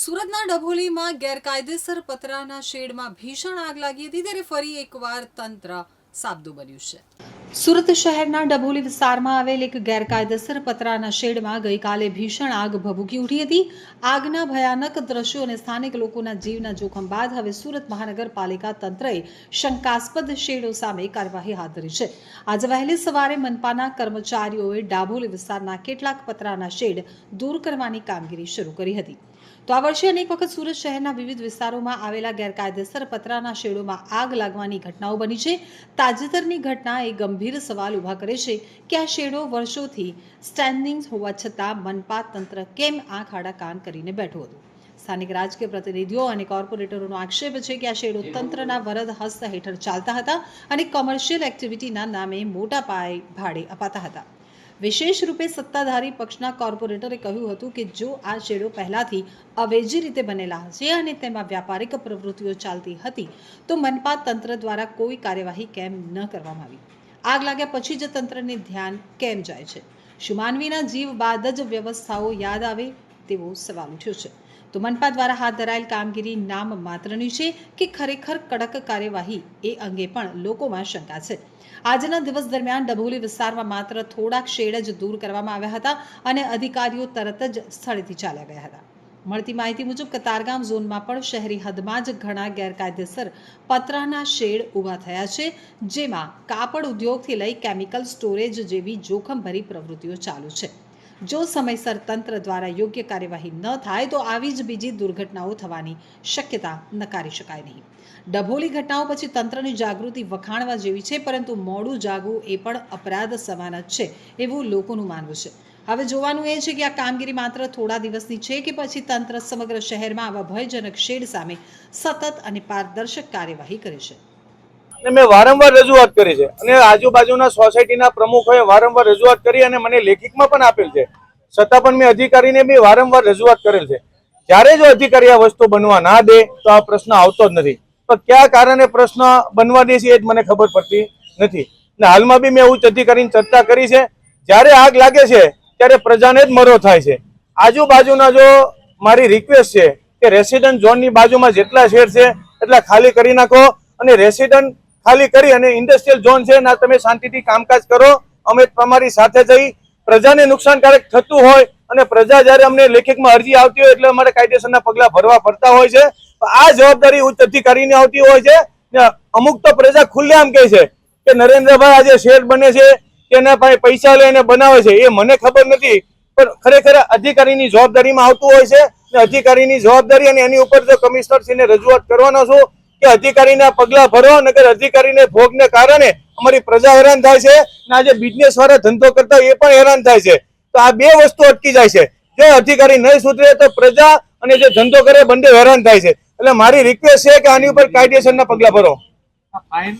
સુરતના ડભોલીમાં ગેરકાયદેસર પતરાના શેડમાં ભીષણ આગ લાગી હતી ત્યારે ફરી એકવાર તંત્ર સાબદું બન્યું છે. સુરત શહેરના ડભોલી વિસ્તારમાં આવેલ એક ગેરકાયદેસર પતરાના શેડમાં ગઈકાલે ભીષણ આગ ભભૂકી ઉઠી હતી. આગના ભયાનક દ્રશ્યો અને સ્થાનિક લોકોના જીવના જોખમ બાદ હવે સુરત મહાનગરપાલિકા તંત્રએ શંકાસ્પદ શેડો સામે કાર્યવાહી હાથ ધરી છે. આજે વહેલી સવારે મનપાના કર્મચારીઓએ ડાભોલી વિસ્તારના કેટલાક પતરાના શેડ દૂર કરવાની કામગીરી શરૂ કરી હતી. તો આ વર્ષે અનેક વખત સુરત શહેરના વિવિધ વિસ્તારોમાં આવેલા ગેરકાયદેસર પતરાના શેડોમાં આગ લાગવાની ઘટનાઓ બની છે. તાજેતરની ઘટના એ ગંભીર સવાલ ઊભા કરે છે કે આ શેડો વર્ષોથી સ્ટેન્ડિંગ હોવા છતાં મનપા તંત્ર કેમ આંખ આડા કાન કરીને બેઠું હતું? સ્થાનિક રાજકીય પ્રતિનિધિઓ અને કોર્પોરેટરોનો આક્ષેપ છે કે આ શેડો તંત્રના વરદ હસ્ત હેઠળ ચાલતા હતા અને કોમર્શિયલ એક્ટિવિટીના નામે મોટા પાયે ભાડે અપાતા હતા. વિશેષ રૂપે સત્તાધારી પક્ષના કોર્પોરેટરે કહ્યું હતું કે જો આ શેડો પહેલાથી અવેજી રીતે બનેલા હશે અને તેમાં વ્યાપારિક પ્રવૃત્તિઓ ચાલતી હતી, તો મનપા તંત્ર દ્વારા કોઈ કાર્યવાહી કેમ ન કરવામાં આવી? આગ લાગ્યા પછી જ તંત્રને ધ્યાન કેમ જાય છે? શું માનવીના જીવ બાદ જ વ્યવસ્થાઓ યાદ આવે તેવો સવાલ ઉઠ્યો છે. તો મનપા દ્વારા હાથ ધરાયેલ કામગીરી નામ માત્રની છે કે ખરેખર કડક કાર્યવાહી એ અંગે પણ લોકોમાં શંકા છે. આજના દિવસ દરમિયાન ડભોલી વિસ્તારમાં માત્ર થોડાક શેડ જ દૂર કરવામાં આવ્યા હતા અને અધિકારીઓ તરત જ સ્થળેથી ચાલ્યા ગયા હતા. મળતી માહિતી મુજબ કતારગામ ઝોનમાં પણ શહેરી હદમાં જ ઘણા ગેરકાયદેસર પતરાના શેડ ઊભા થયા છે, જેમાં કાપડ ઉદ્યોગથી લઈ કેમિકલ સ્ટોરેજ જેવી જોખમભરી પ્રવૃત્તિઓ ચાલુ છે. જો સમયસર તંત્ર દ્વારા યોગ્ય કાર્યવાહી ન થાય, તો આવી જ બીજી દુર્ઘટનાઓ થવાની શક્યતા નકારી શકાય નહીં. ડભોલી ઘટનાઓ પછી તંત્રની જાગૃતિ વખાણવા જેવી છે, પરંતુ મોડું જાગવું એ પણ અપરાધ સમાન જ છે એવું લોકોનું માનવું છે. હવે જોવાનું એ છે કે આ કામગીરી માત્ર થોડા દિવસની છે કે પછી તંત્ર સમગ્ર શહેરમાં આવા ભયજનક શેડ સામે સતત અને પારદર્શક કાર્યવાહી કરે છે? અને મેં વારંવાર રજૂઆત કરી છે. અને આજુબાજુના સોસાયટીના પ્રમુખોએ વારંવાર રજૂઆત કરી અને મને લેખિતમાં પણ આપેલ છે. છતાં પણ મેં અધિકારીને બી વારંવાર રજૂઆત કરેલ છે. જ્યારે જો અધિકારી આ વસ્તુ બનવા ના દે, તો આ પ્રશ્ન આવતો જ નથી. તો કયા કારણે પ્રશ્ન બનવા દે છે એ જ મને ખબર પડતી નથી. અને હાલમાં બી મેં ઉચ્ચ અધિકારીની ચર્ચા કરી છે. જ્યારે આગ લાગે છે, ત્યારે પ્રજાને જ મરો થાય છે. આજુબાજુના જો મારી રિક્વેસ્ટ છે કે રેસિડન્ટ ઝોનની બાજુમાં જેટલા શેડ છે, એટલા ખાલી કરી નાખો અને રેસિડન્ટ ખાલી કરી અને ઇન્ડસ્ટ્રીયલ ઝોન છે ના તમે શાંતિથી કામકાજ કરો. અમે તમારી સાથે જઈ પ્રજાને નુકસાનકારક થતું હોય અને પ્રજા જ્યારે અમને લેખિતમાં અરજી આવતી હોય એટલે અમારે કાયદેસરના પગલા ભરવા પડતા હોય છે. આ જવાબદારી ઉચ્ચ અધિકારીની આવતી હોય છે. અમુક તો પ્રજા ખુલ્લેઆમ કહે છે કે નરેન્દ્રભાઈ આજે શેર બને છે કે એના પાસે પૈસા લઈને બનાવે છે. એ મને ખબર નથી, પણ ખરેખર અધિકારીની જવાબદારીમાં આવતું હોય છે. અધિકારીની જવાબદારી અને એની ઉપર જો કમિશનરશ્રીને રજૂઆત કરવાનો છું કે અધિકારીના પગલા ભરો નગર અધિકારીને ભોગને કારણે અમારી પ્રજા હેરાન થાય છે અને આજે બિઝનેસ વાળા ધંધો કરતા એ પણ હેરાન થાય છે. તો આ બે વસ્તુ અટકી જાય છે. જો અધિકારી નહીં સુધરે તો પ્રજા અને જે ધંધો કરે બંને હેરાન થાય છે. એટલે મારી રિક્વેસ્ટ છે કે આની ઉપર કાયદેસરના પગલા ભરો.